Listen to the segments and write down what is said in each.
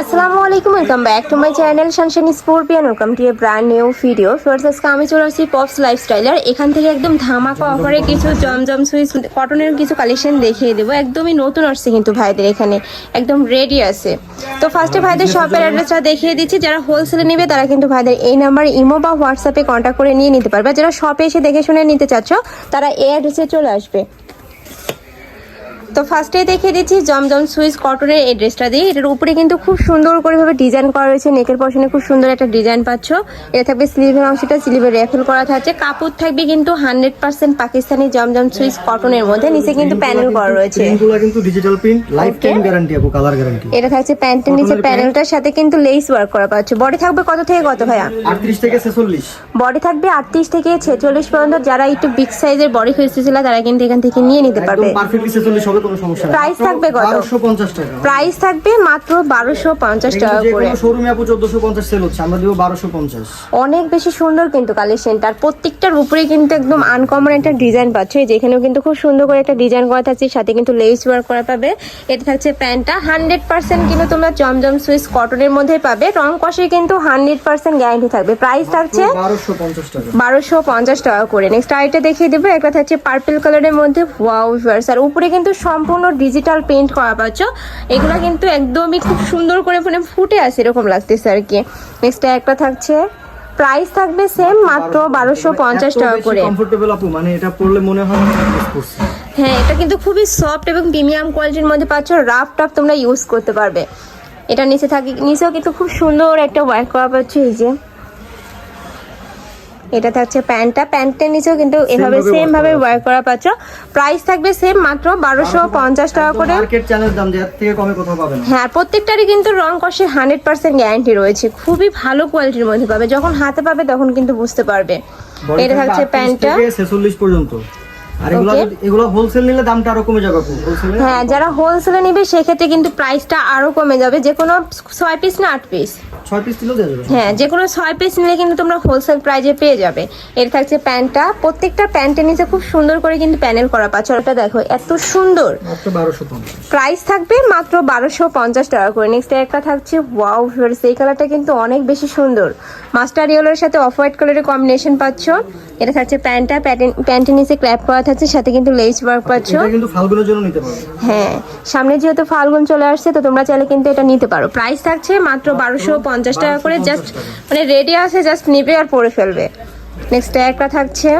আসসালামু আলাইকুম welcome back to my channel সানশানি scorpion welcome to a brand new video first আজকে আমি চলে আসছি পপস লাইফস্টাইলার এখান থেকে একদম ধামাকা অফারে কিছু জমজম সুইচ কটনের কিছু কালেকশন দেখিয়ে দেবো। একদমই নতুন আসছে কিন্তু ভাইদের এখানে। একদম রেডি আছে। তো ফার্স্টে ভাইদের শপের অ্যাড্রেসটা দেখিয়ে দিচ্ছি। যারা হোলসেলে নেবে, তারা কিন্তু ভাইদের এই নাম্বার ইমো বা হোয়াটসঅ্যাপে কন্ট্যাক্ট করে নিয়ে নিতে পারবে। যারা শপে এসে দেখে শুনে নিতে চাচ্ছ, তারা এই অ্যাড্রেসে চলে আসবে। তো ফার্স্টে দেখিয়ে দিচ্ছি জমজম সুইচ কটনের এই ড্রেসটা দিয়ে। এটার উপরে কিন্তু খুব সুন্দর করে ভাবে ডিজাইন করা রয়েছে। নেকের পশনে খুব সুন্দর একটা ডিজাইন পাচ্ছ। এটা থাকবে স্লিভের অংশটা স্লিভের রেফেল করা থাকছে। কাপড় থাকবে কিন্তু হান্ড্রেড পার্সেন্ট পাকিস্তানি জমজম সুইচ কটনের মধ্যে। নিচে কিন্তু প্যানেল করা রয়েছে। কিন্তু digital print lifetime guarantee আপু কালার গ্যারান্টি এটা থাকছে প্যান্টের নিচে প্যানেলটার সাথে কিন্তু লেস ওয়ার্ক করা পাচ্ছ। বডি থাকবে কত থেকে কত ভাইয়া? 38 থেকে 46 বডি থাকবে আটত্রিশ থেকে ছেচল্লিশ পর্যন্ত। যারা একটু বিগ সাইজের বডি খুঁজতেছিল তারা কিন্তু এখান থেকে নিয়ে নিতে পারবে। পারফেক্টলি 46 হবে কোনো সমস্যা নেই। Price থাকবে কত? 1250 টাকা। প্রাইস থাকবে মাত্র বারোশো পঞ্চাশ টাকা করে। শোরুমে আপু 1450 সেল হচ্ছে আমরা দিব 1250 অনেক বেশি সুন্দর কিন্তু কালেকশনটা আর প্রত্যেকটার উপরে কিন্তু একদম আনকমন একটা ডিজাইন পাচ্ছে। যেখানেও কিন্তু খুব সুন্দর করে একটা ডিজাইন করা থাকছে সাথে কিন্তু লেস ওয়ার্ক করা পাবে। এটা থাকছে প্যান্টটা। হান্ড্রেড পার্সেন্ট কিন্তু তোমরা জমজম সুইস কটনের মধ্যে পাবে। রং কষে কিন্তু হান্ড্রেড পার্সেন্ট গ্যারান্টি থাকবে। প্রাইস থাকছে 1250 টাকা। বারোশো পঞ্চাশ টাকা করে। নেক্সট আইটা দেখিয়ে দেবো। একটা থাকছে পার্পল কালারের মধ্যে। ওয়াও আর উপরে কিন্তু সম্পূর্ণ ডিজিটাল পেইন্ট করা পাচ্ছ। এগুলো কিন্তু একদমই খুব সুন্দর করে মানে ফুটে আছে এরকম লাগতেছে আর কি। নেক্সট একটা থাকছে। প্রাইস থাকবে সেম মাত্র বারোশো পঞ্চাশ টাকা করে। কমফোর্টেবল আপু মানে এটা পরলে মনে হয় হ্যাঁ এটা কিন্তু খুবই সফট এবং প্রিমিয়াম কোয়ালিটির মধ্যে পাচ্ছ। রাফ টাফ তোমরা ইউজ করতে পারবে। এটা নিচে থাকি নিচেও কিন্তু খুব সুন্দর একটা ওয়ার্ক করা পাচ্ছ এই যে। এটা থাকছে প্যান্টটা। প্যান্টের নিচেও কিন্তু এভাবে ভাবে সেম ভাবে করা ওয়ার্ক করা পাচ্ছ। প্রাইস থাকবে সেম মাত্র বারোশো পঞ্চাশ টাকা করে। মার্কেট চ্যানেল দাম যে থেকে কমে কোথাও পাবেন না। হ্যাঁ প্রত্যেকটারই কিন্তু রং কষে হান্ড্রেড পার্সেন্ট গ্যারান্টি রয়েছে। খুবই ভালো কোয়ালিটির মধ্যে পাবে। যখন হাতে পাবে তখন কিন্তু বুঝতে পারবে। এটা থাকছে প্যান্টটা। 46 পর্যন্ত। আর এগুলো এগুলো হোলসেল নিলে দামটা আরও কমে যাবে হ্যাঁ যারা হোলসেলে নেবে সেক্ষেত্রে কিন্তু প্রাইসটা আরও কমে যাবে। যে কোনো ছয় পিস না আট পিস 6 পিস দিলেও দেওয়া যাবে হ্যাঁ যে কোনো ছয় পিস নিলে কিন্তু তোমরা হোলসেল প্রাইজে পেয়ে যাবে। এর থাকছে প্যান্টটা। প্রত্যেকটা প্যান্টের নিচে খুব সুন্দর করে কিন্তু প্যানেল করা পাচ্ছ। ওটা দেখো এত সুন্দর। মাত্র 1250 প্রাইস থাকবে মাত্র বারোশো পঞ্চাশ টাকা করে। নেক্সট একটা থাকছে ওয়াও ভিউয়ার্স এই কালারটা কিন্তু অনেক বেশি সুন্দর। মাস্টার ইয়েলোর সাথে অফ হোয়াইট কালারের কম্বিনেশন পাচ্ছ। এটা থাকছে প্যান্টটা প্যান্টের নিচে ক্র্যাপ করা থাকছে সাথে কিন্তু লেস ওয়ার্ক পাচ্ছ। কিন্তু ফাল্গুনের জন্য নিতে পারবে হ্যাঁ সামনে যেহেতু ফাল্গুন চলে আসছে তো তোমরা চাইলে কিন্তু এটা নিতে পারো। প্রাইস থাকছে মাত্র বারোশো পঞ্চাশ টাকা করে জাস্ট মানে রেডি আছে জাস্ট নিবে আর পরে ফেলবে। নেক্সট একটা থাকছে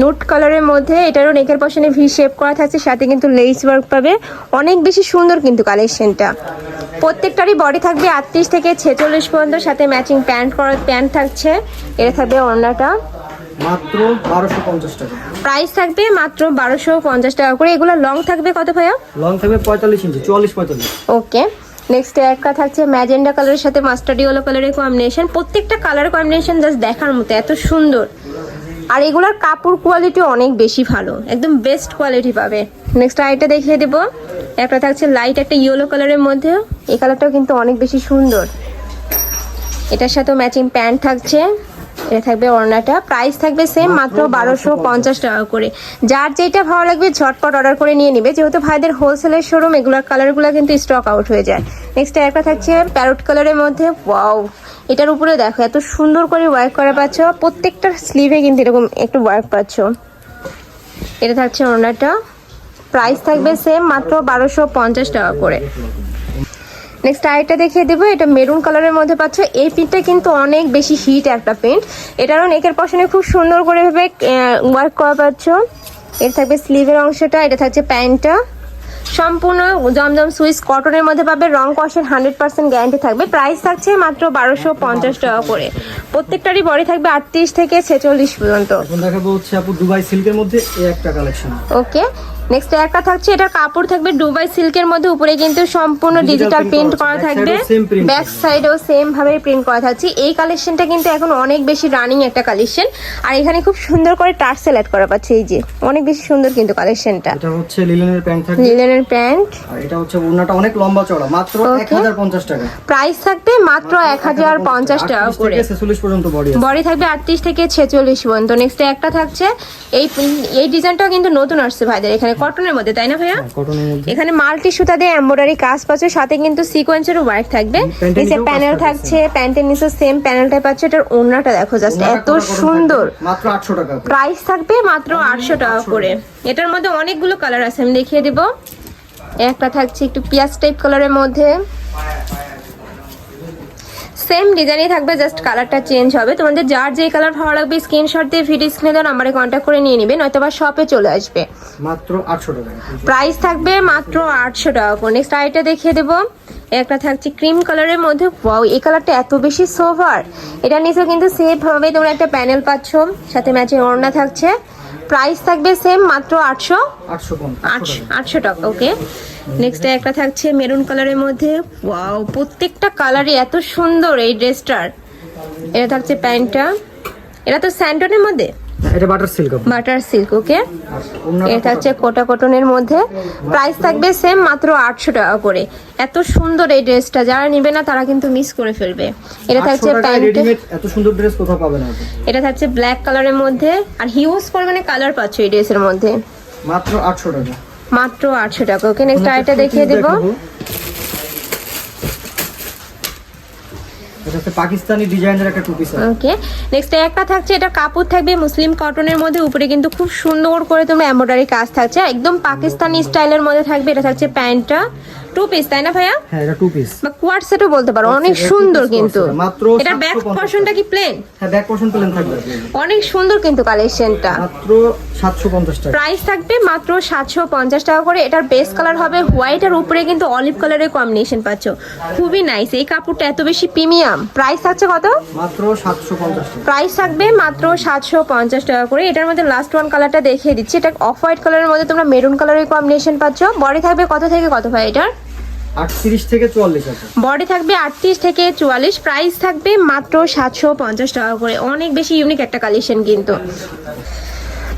নুট কালারের মধ্যে এটারও নেকের পশনে ভি শেপ করা থাকছে সাথে কিন্তু লেস ওয়ার্ক পাবে। অনেক বেশি সুন্দর কিন্তু কালেকশনটা প্রত্যেকটারই বডি থাকবে আটত্রিশ থেকে ছেচল্লিশ পর্যন্ত সাথে ম্যাচিং প্যান্ট করা প্যান্ট থাকছে। এটা থাকবে অন্যটা। মাত্র 1250 টাকা। প্রাইস থাকবে মাত্র বারোশো পঞ্চাশ টাকা করে। এগুলো লং থাকবে কত ভাইয়া? লং থাকবে 45 ইঞ্চি 44 45 ওকে নেক্সট একটা থাকছে ম্যাজেন্ডা কালারের সাথে মাস্টার্ড ইয়েলো কালারের কম্বিনেশন প্রত্যেকটা কালার কম্বিনেশন জাস্ট দেখার মতো, এত সুন্দর। আর এগুলোর কাপড় কোয়ালিটি অনেক বেশি ভালো, একদম বেস্ট কোয়ালিটি পাবে। নেক্সট আইটা দেখিয়ে দেবো। একটা থাকছে লাইট একটা ইয়েলো কালারের মধ্যে। এই কালারটাও কিন্তু অনেক বেশি সুন্দর। এটার সাথেও ম্যাচিং প্যান্ট থাকছে। এটা থাকবে ওড়নাটা প্রাইস থাকবে সেম মাত্র বারোশো পঞ্চাশ। টাকা করে। যার যেটা ভালো লাগবে ঝটপট অর্ডার করে নিয়ে নিবে। যেহেতু ভাইদের হোলসেলের শোরুম এগুলোর কালারগুলো কিন্তু স্টক আউট হয়ে যায়। নেক্সট একটা থাকছে প্যারোট কালারের মধ্যে। ওয়াও এটার উপরে দেখো এত সুন্দর করে ওয়ার্ক করা পাচ্ছ। প্রত্যেকটা স্লিভে কিন্তু এরকম একটু ওয়ার্ক পাচ্ছ। এটা থাকছে ওড়নাটা প্রাইস থাকবে সেম মাত্র বারোশো পঞ্চাশ টাকা করে। নেক্সট আরেকটা দেখিয়ে দেবো। এটা মেরুন কালারের মধ্যে পাচ্ছ। এই প্রিন্টটা কিন্তু অনেক বেশি হিট একটা প্রিন্ট এটারও নেকের পশনে খুব সুন্দর করে ভাবে ওয়ার্ক করা পাচ্ছ। এর থাকবে স্লিভের অংশটা এটা থাকছে প্যান্টটা। সম্পূর্ণ জমজম সুইস কটনের মধ্যে পাবে। রং কষের হান্ড্রেড পার্সেন্ট গ্যারান্টি থাকবে। প্রাইস থাকছে মাত্র বারোশো পঞ্চাশ টাকা করে। প্রত্যেকটারই বডি থাকবে আটত্রিশ থেকে ছেচল্লিশ পর্যন্ত। দেখাবো হচ্ছে আপু দুবাই সিল্কের মধ্যে একটা কালেকশন ওকে নেক্সট একটা থাকছে এটা কাপড় থাকবে ডুবাই সিল্কের মধ্যে উপরে কিন্তু সম্পূর্ণ ডিজিটাল প্রিন্ট করা থাকবে। ব্যাক। সাইডেও সেম ভাবে প্রিন্ট করা থাকছে। এই কালেকশনটা কিন্তু এখন অনেক বেশি রানিং একটা কালেকশন আর এখানে খুব সুন্দর করে টার্সেল অ্যাড করা পাচ্ছে এই যে অনেক বেশি সুন্দর কিন্তু কালেকশনটা এটা হচ্ছে লিলেনের প্যান্ট থাকবে। লিলেনের প্যান্ট আর এটা হচ্ছে ওড়নাটা অনেক লম্বা চড়া মাত্র 1050 টাকা। প্রাইস থাকবে মাত্র এক হাজার পঞ্চাশ টাকা করে। 46 পর্যন্ত বডি আছে। বডি থাকবে আটত্রিশ থেকে ছেচল্লিশ পর্যন্ত। নেক্সট একটা থাকছে এই এই ডিজাইনটাও কিন্তু নতুন আসছে ভাইদের। এখানে কটনের মধ্যে তাই না ভাইয়া? কটনের মধ্যে। এখানে মাল্টি সুতা দিয়ে এমব্রয়ডারি কাজ পাচ্ছে সাথে কিন্তু সিকোয়েন্সের ওয়ার্ক থাকবে। নিচে প্যানেল থাকছে প্যান্টের নিচে সেম প্যানেলটাই পাচ্ছে এটার ওড়নাটা দেখো জাস্ট এত সুন্দর। মাত্র আটশো টাকা প্রাইস থাকবে মাত্র আটশো টাকা করে। এটার মধ্যে অনেকগুলো কালার আছে আমি দেখিয়ে দিব। একটা থাকছে একটু পিয়াজ টাইপ কালারের মধ্যে। সেম ডিজাইনই থাকবে জাস্ট কালারটা চেঞ্জ হবে। তোমাদের যার যে কালার ভালো লাগবে স্ক্রিনশট দিয়ে ভিডিও স্ক্রিনে দেওয়া নাম্বারে কন্ট্যাক্ট করে নিয়ে নিবে নয়তো বা শপে চলে আসবে। মাত্র আটশো টাকা। প্রাইস থাকবে মাত্র আটশো টাকা করে। নেক্সট আইটা দেখিয়ে দেবো। একটা থাকছে ক্রিম কালারের মধ্যে। ওয়াও এই কালারটা এত বেশি সোভার এটা নিচে কিন্তু সেম ভাবে তোমরা একটা প্যানেল পাচ্ছ সাথে ম্যাচিং ওড়না থাকছে। প্রাইস থাকবে সেম মাত্র আটশো আটশো কম আটশো আটশো টাকা ওকে নেক্সট একটা থাকছে মেরুন কালারের মধ্যে। ওয়াও প্রত্যেকটা কালারই এত সুন্দর এই ড্রেসটার। এটা থাকছে প্যান্টটা। এটা তো স্যান্টনের মধ্যে? এটা butter silk butter silk okay এটা হচ্ছে কোটা কটনের মধ্যে। প্রাইস থাকবে সেম মাত্র আটশো টাকা করে। এত সুন্দর এই ড্রেসটা যারা নিবে না তারা কিন্তু মিস করে ফেলবে। এটা থাকছে প্যান্ট। এত সুন্দর ড্রেস কোথাও পাবে না এটা থাকছে ব্ল্যাক কালারের মধ্যে। আর হিউজ পরিমাণে কালার পাচ্ছ এই ড্রেসের মধ্যে। মাত্র আটশো টাকা। মাত্র আটশো টাকা। ওকে নেক্সট আরেকটা দেখিয়ে দেবো। এটা হচ্ছে পাকিস্তানি ডিজাইনের একটা টু পিস ওকে নেক্সট একটা থাকছে এটা কাপড় থাকবে মুসলিম কটনের মধ্যে উপরে কিন্তু খুব সুন্দর করে তোমরা এমব্রয়ডারি কাজ থাকছে। একদম পাকিস্তানি স্টাইলের মধ্যে থাকবে এটা থাকছে প্যান্টটা। টু পিস তাই না ভাইয়া? হ্যাঁ এটা টু পিস বা কোয়ার সেটও বলতে পারো অনেক সুন্দর কিন্তু। মাত্র এটা ব্যাক 750 কি প্লেন হ্যাঁ ব্যাক পোর্শন প্লেন থাকবে। অনেক সুন্দর কিন্তু কালেকশনটা মাত্র টাকা। প্রাইস থাকবে মাত্র সাতশো পঞ্চাশ টাকা করে এটার বেস কালার হবে হোয়াইট আর উপরে কিন্তু অলিভ কালারের কম্বিনেশন পাচ্ছ। খুবই নাইস এই কাপড়টা এত বেশি প্রিমিয়াম প্রাইস থাকছে কত? মাত্র সাতশো পঞ্চাশ টাকা। প্রাইস থাকবে মাত্র সাতশো পঞ্চাশ টাকা করে। এটার মধ্যে লাস্ট ওয়ান কালারটা দেখিয়ে দিচ্ছি। এটা অফ হোয়াইট কালারের মধ্যে তোমরা মেরুন কালারের কম্বিনেশন পাচ্ছ। বডি থাকবে কত থেকে কত ভাই এটার? আটত্রিশ থেকে চুয়াল্লিশ আছে। বডি থাকবে আটত্রিশ থেকে চুয়াল্লিশ। প্রাইস থাকবে মাত্র সাতশো পঞ্চাশ টাকা করে। অনেক বেশি ইউনিক একটা কালেকশন কিন্তু।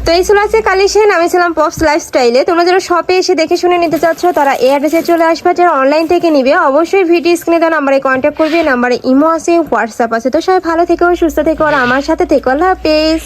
তো এই ছিল আছে কালেকশন, আমি ছিলাম পপস লাইফস্টাইলে তোমরা যারা শপে এসে দেখে শুনে নিতে চাচ্ছ, তারা এই অ্যাড্রেসে চলে আসবে। যারা অনলাইন থেকে নিবে, অবশ্যই ভিডিও স্ক্রিনে দেওয়া নাম্বারে কন্ট্যাক্ট করবে। নাম্বারে ইমো আছে হোয়াটসঅ্যাপ আছে। তো সবাই ভালো থেকো, সুস্থ থেকো, আর আমার সাথে থেকো। আল্লাহ হাফেজ।